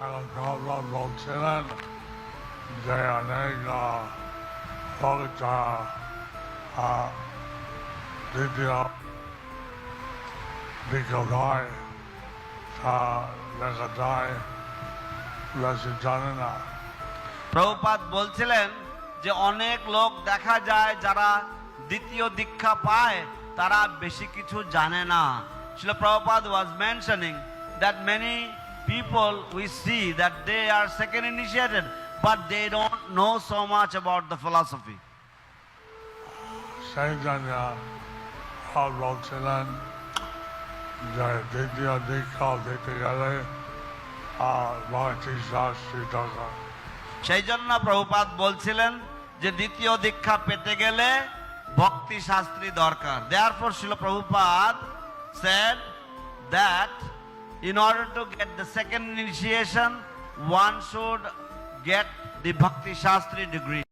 লোক দ্বিতীয় জানে না প্রভুপাদ বলছিলেন যে অনেক লোক দেখা যায় যারা দ্বিতীয় দীক্ষা পায়, তারা বেশি কিছু জানে না। Srila Prabhupada was mentioning that many we see that they are second initiated but they don't know so much about the philosophy সেই জন্য সব বলছিলেন যে দ্বিতীয় দীক্ষা দিতে গেলে আর ভক্তি দরকার সেই জন্য প্রভুপাদ বলছিলেন যে দ্বিতীয় দীক্ষা পেতে গেলে ভক্তি শাস্ত্রী দরকার। দেয়ার ফর শিল Prabhupada said that in order to get the second initiation one should get the bhakti shastri degree